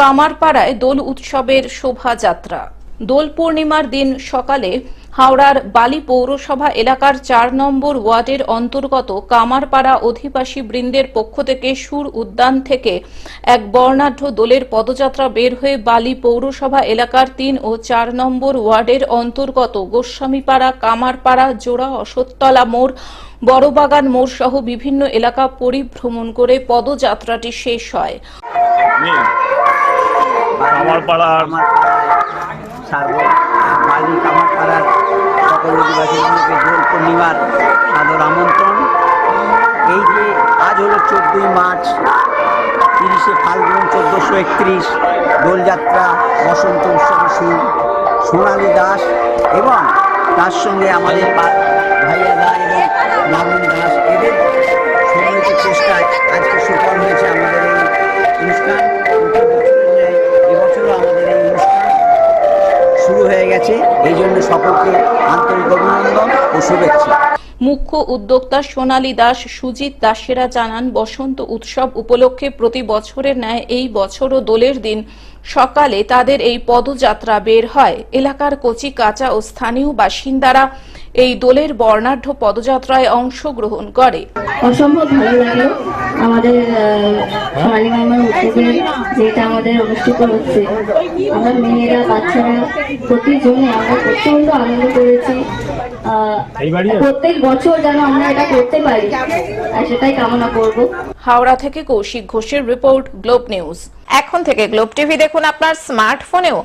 কামারপাড়ায় দোল উৎসবের শোভাযাত্রা। দোল পূর্ণিমার দিন সকালে হাওড়ার বালি পৌরসভা এলাকার চার নম্বর ওয়ার্ডের অন্তর্গত কামারপাড়া অধিবাসী বৃন্দের পক্ষ থেকে সুর উদ্যান থেকে এক বর্ণাঢ্য দোলের পদযাত্রা বের হয়ে বালি পৌরসভা এলাকার তিন ও চার নম্বর ওয়ার্ডের অন্তর্গত গোস্বামীপাড়া, কামারপাড়া, জোড়া, অশ্বত্থতলা মোড়, বড়বাগান মোড় সহ বিভিন্ন এলাকা পরিভ্রমণ করে পদযাত্রাটি শেষ হয়। আমার পাড়ার আমার বালি কামার পাড়ার সকল অধিবাসীগুলোকে দোল পূর্ণিমার সাদর আমন্ত্রণ। এই যে আজ হলো চোদ্দোই মার্চ তিরিশে ফাল্গুন চোদ্দোশো একত্রিশ দোলযাত্রা বসন্ত উৎসব শুরু। সোনালী দাস এবং তার সঙ্গে আমাদের ভাইয়া দা এবং শুরু হয়ে গেছে। এই জন্য সকলকে আন্তরিক অভিনন্দন ও শুভেচ্ছা। মুখ্য উদ্যোক্তা সোনালী দাস, সুজিত দাসেরা জানান, বসন্ত উৎসব উপলক্ষে প্রতি বছরের ন্যায় এই বছরও দোলের দিন। সকালে তাদের এই পদযাত্রা বের হয়। এলাকার কচি কাঁচা ও স্থানীয় বাসিন্দারা এই দোলের বর্ণাঢ্য পদযাত্রায় অংশগ্রহণ করে। অসম্ভব ভালো লাগল আমাদের সোনালী মামার উদ্যোগে যেটা আমাদের অনুষ্ঠিত হচ্ছে। আমরা মেয়েরা বাচ্চারা প্রতিজনে আমরা প্রচণ্ড আনন্দ করেছি। আহ, প্রত্যেক বছর যেন আমরা এটা করতে পারি আর সেটাই কামনা করব। হাওড়া থেকে কৌশিক ঘোষের রিপোর্ট গ্লোব নিউজ। এখন থেকে গ্লোব টিভি দেখুন আপনার স্মার্টফোনেও।